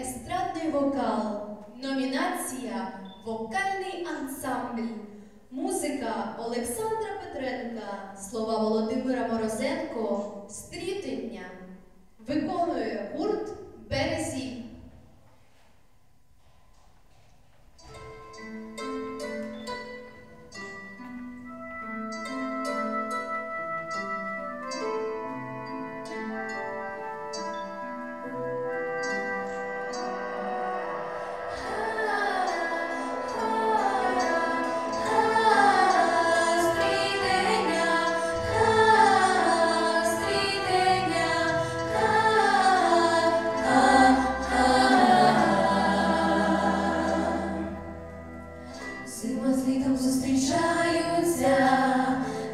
естрадний вокал. Номінація Вокальний ансамбль. Музика Олександра Петренка. Слова Володимира Морозенко. Стрітення. Виконує Зима з літом зустрічаються,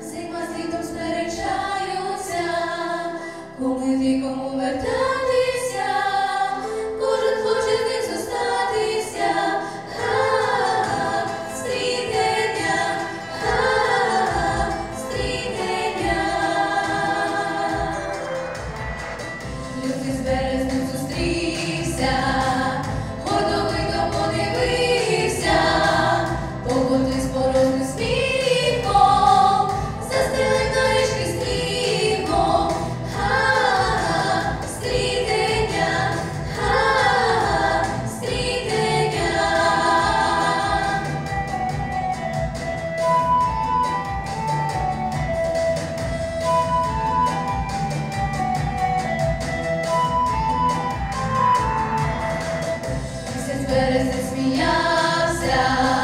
зима з літом сперечаються, коли віком умертають. Because it's me upside.